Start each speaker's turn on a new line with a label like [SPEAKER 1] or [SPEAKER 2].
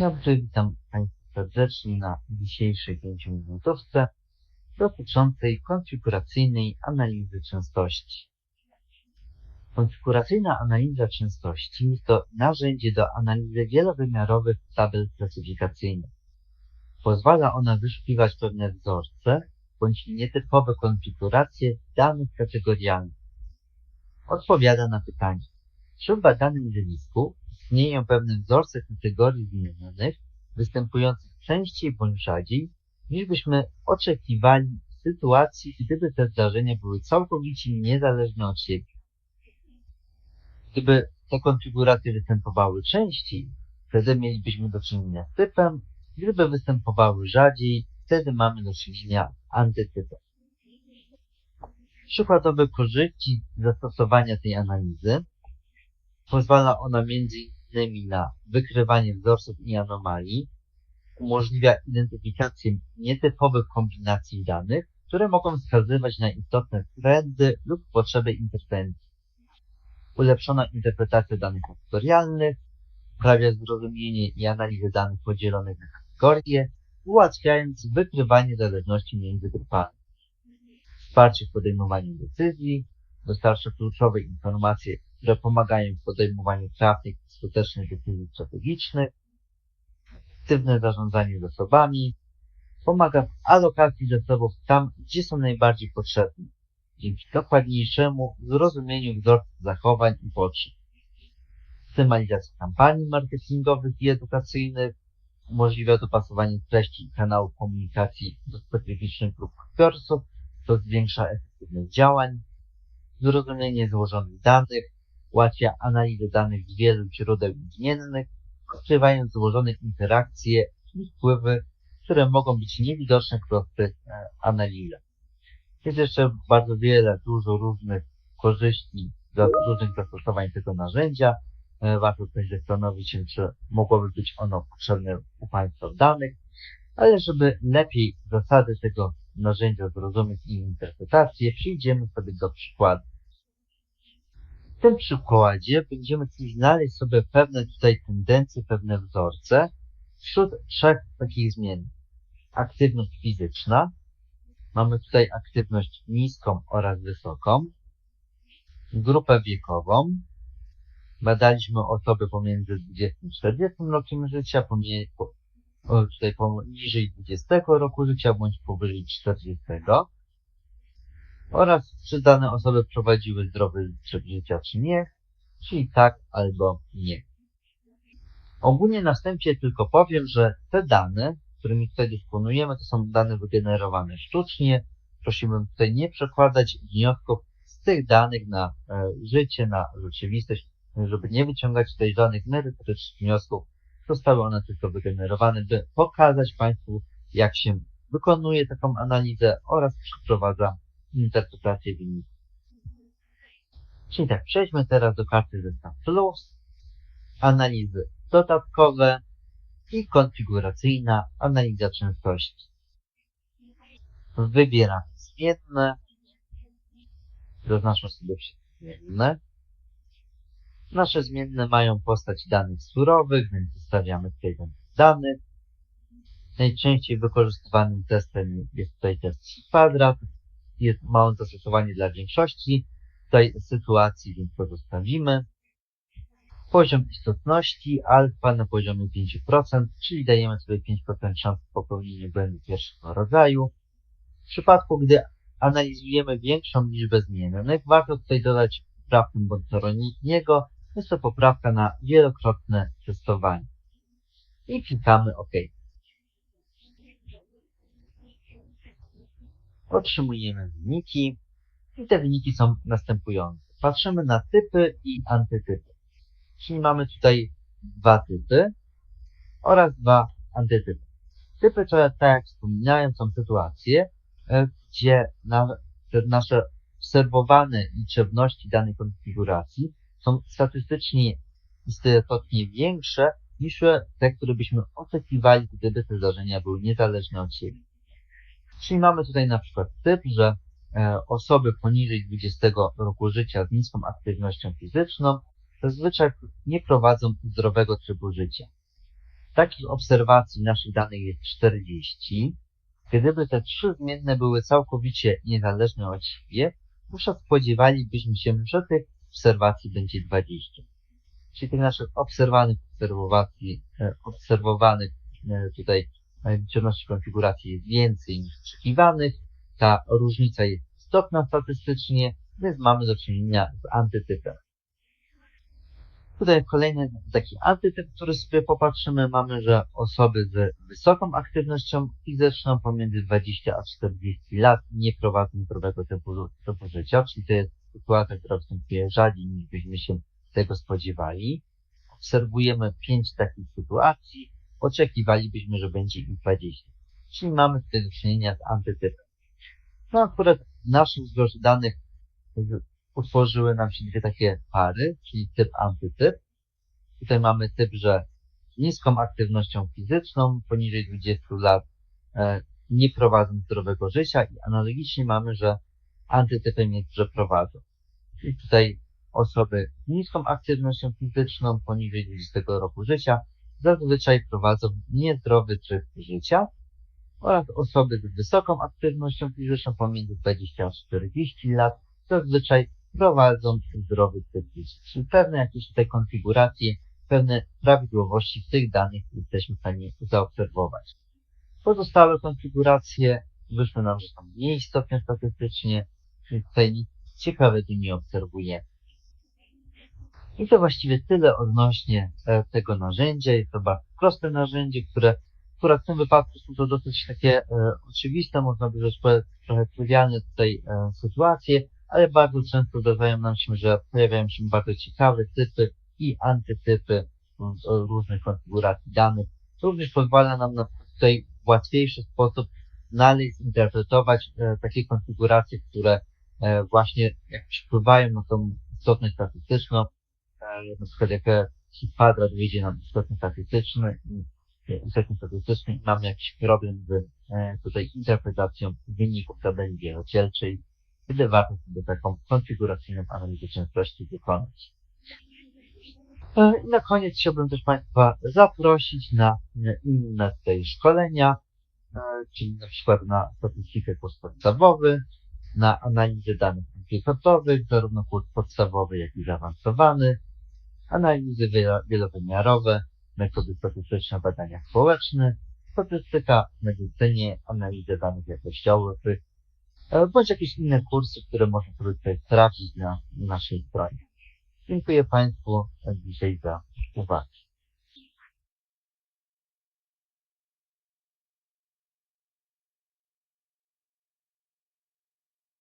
[SPEAKER 1] Dobrze, witam Państwa serdecznie na dzisiejszej 5-minutowce dotyczącej konfiguracyjnej analizy częstości. Konfiguracyjna analiza częstości to narzędzie do analizy wielowymiarowych tabel klasyfikacyjnych. Pozwala ona wyszukiwać pewne wzorce bądź nietypowe konfiguracje danych kategorialnych. Odpowiada na pytanie, czy w badanym zjawisku istnieją pewne wzorce kategorii zmienionych, występujących częściej bądź rzadziej, niż byśmy oczekiwali w sytuacji, gdyby te zdarzenia były całkowicie niezależne od siebie. Gdyby te konfiguracje występowały częściej, wtedy mielibyśmy do czynienia z typem, gdyby występowały rzadziej, wtedy mamy do czynienia z antytypem. Przykładowe korzyści zastosowania tej analizy pozwala ona m.in. na wykrywanie wzorców i anomalii, umożliwia identyfikację nietypowych kombinacji danych, które mogą wskazywać na istotne trendy lub potrzeby interwencji. Ulepszona interpretacja danych kategorialnych sprawia zrozumienie i analizę danych podzielonych na kategorie, ułatwiając wykrywanie zależności między grupami. Wsparcie w podejmowaniu decyzji, dostarcza kluczowe informacje, które pomagają w podejmowaniu trafnych i skutecznych decyzji strategicznych, aktywne zarządzanie zasobami, pomaga w alokacji zasobów tam, gdzie są najbardziej potrzebne, dzięki dokładniejszemu zrozumieniu wzorców zachowań i potrzeb. Optymalizacja kampanii marketingowych i edukacyjnych umożliwia dopasowanie treści i kanałów komunikacji do specyficznych grup odbiorców, co zwiększa efektywność działań, zrozumienie złożonych danych, ułatwia analizę danych z wielu źródeł imiennych, odkrywając złożone interakcje i wpływy, które mogą być niewidoczne w prostych e, analizach. Jest jeszcze bardzo wiele, dużo różnych korzyści, za- różnych zastosowań tego narzędzia. E, Warto tutaj zastanowić się, czy mogłoby być ono potrzebne u Państwa danych, ale żeby lepiej zasady tego narzędzia zrozumieć i interpretację, przyjdziemy sobie do przykładu. W tym przykładzie będziemy znaleźć sobie pewne tutaj tendencje, pewne wzorce wśród trzech takich zmiennych. Aktywność fizyczna, mamy tutaj aktywność niską oraz wysoką, grupę wiekową, badaliśmy osoby pomiędzy 20 a 40 rokiem życia, pomie- po, o, tutaj poniżej 20 roku życia bądź powyżej 40 oraz czy dane osoby prowadziły zdrowy tryb życia czy nie, czyli tak albo nie. Ogólnie na wstępie tylko powiem, że te dane, którymi tutaj dysponujemy, to są dane wygenerowane sztucznie. Prosimy tutaj nie przekładać wniosków z tych danych na e, życie, na rzeczywistość, żeby nie wyciągać tutaj żadnych merytorycznych wniosków. Zostały one tylko wygenerowane, by pokazać Państwu, jak się wykonuje taką analizę oraz przeprowadza interpretację wyników. Czyli tak, przejdźmy teraz do karty zestaw plus, analizy dodatkowe i konfiguracyjna analiza częstości. Wybieramy zmienne, zaznaczmy sobie wszystkie zmienne. Nasze zmienne mają postać danych surowych, więc zostawiamy tutaj ten danych. Najczęściej wykorzystywanym testem jest tutaj test kwadrat. Jest małe zastosowanie dla większości tutaj sytuacji, więc to zostawimy. Poziom istotności alfa na poziomie 5%, czyli dajemy sobie 5% szans popełnienia błędu pierwszego rodzaju. W przypadku, gdy analizujemy większą liczbę zmienionych, warto tutaj dodać poprawkę Bontoroniego. Jest to poprawka na wielokrotne testowanie. I klikamy OK. Otrzymujemy wyniki i te wyniki są następujące. Patrzymy na typy i antytypy. Czyli mamy tutaj dwa typy oraz dwa antytypy. Typy to, tak jak wspominałem, są sytuacje, e, gdzie nasze obserwowane liczebności danej konfiguracji są statystycznie istotnie większe niż te, które byśmy oczekiwali, gdyby te zdarzenia były niezależne od siebie. Czyli mamy tutaj na przykład typ, że e, osoby poniżej 20 roku życia z niską aktywnością fizyczną zazwyczaj nie prowadzą zdrowego trybu życia. Takich obserwacji naszych danych jest 40. Gdyby te trzy zmienne były całkowicie niezależne od siebie, wówczas spodziewalibyśmy się, że tych obserwacji będzie 20. Czyli tych naszych obserwowanych obserwacji, e, obserwowanych e, tutaj e, liczebności konfiguracji jest więcej niż oczekiwanych. Ta różnica jest istotna statystycznie, więc mamy do czynienia z antytypem. Tutaj kolejny taki antytyp, który sobie popatrzymy, mamy, że osoby z wysoką aktywnością fizyczną pomiędzy 20 a 40 lat nie prowadzą zdrowego typu, typu życia, czyli to jest sytuacja, która występuje rzadziej niż byśmy się tego spodziewali. Obserwujemy 5 takich sytuacji, oczekiwalibyśmy, że będzie ich 20. Czyli mamy tutaj do czynienia z antytypem. No akurat w naszym zbiorze danych utworzyły nam się dwie takie pary, czyli typ antytyp. Tutaj mamy typ, że niską aktywnością fizyczną, poniżej 20 lat, e, nie prowadzą zdrowego życia i analogicznie mamy, że antytypem jest, że prowadzą. Czyli tutaj osoby z niską aktywnością fizyczną, poniżej 20 roku życia, zazwyczaj prowadzą niezdrowy tryb życia oraz osoby z wysoką aktywnością fizyczną pomiędzy 20 a 40 lat zazwyczaj prowadzą zdrowy tryb życia. Czyli pewne jakieś tutaj konfiguracje, pewne prawidłowości w tych danych jesteśmy w stanie zaobserwować. Pozostałe konfiguracje wyszły nam, że są mniej istotne statystycznie, czyli tutaj nic ciekawego nie obserwujemy. I to właściwie tyle odnośnie e, tego narzędzia. Jest to bardzo proste narzędzie, które które w tym wypadku są to dosyć takie e, oczywiste, można by rzec trochę trywialne tutaj e, sytuacje, ale bardzo często zdarzają nam się, że pojawiają się bardzo ciekawe typy i antytypy różnych konfiguracji danych. Również pozwala nam na tutaj łatwiejszy sposób znaleźć, zinterpretować e, takie konfiguracje, które e, właśnie jakoś wpływają na tą istotność statystyczną. E, na przykład jak kwadrat wyjdzie nam istotny statystyczny i istotnie statystyczny i mamy jakiś problem z e, tutaj interpretacją wyników tabeli wielodzielczej, gdy warto sobie taką konfiguracyjną analizę częstości wykonać. E, I na koniec chciałbym też Państwa zaprosić na e, inne tutaj szkolenia, czyli na przykład na statystykę kurs podstawowy, na analizę danych implikatorów, zarówno kurs podstawowy, jak i zaawansowany, analizy wielowymiarowe, metody statystyczne badania społeczne, statystyka w medycynie, analiza danych jakościowych, e, bądź jakieś inne kursy, które można sobie sprawdzić na naszej stronie. Dziękuję Państwu dzisiaj za uwagę.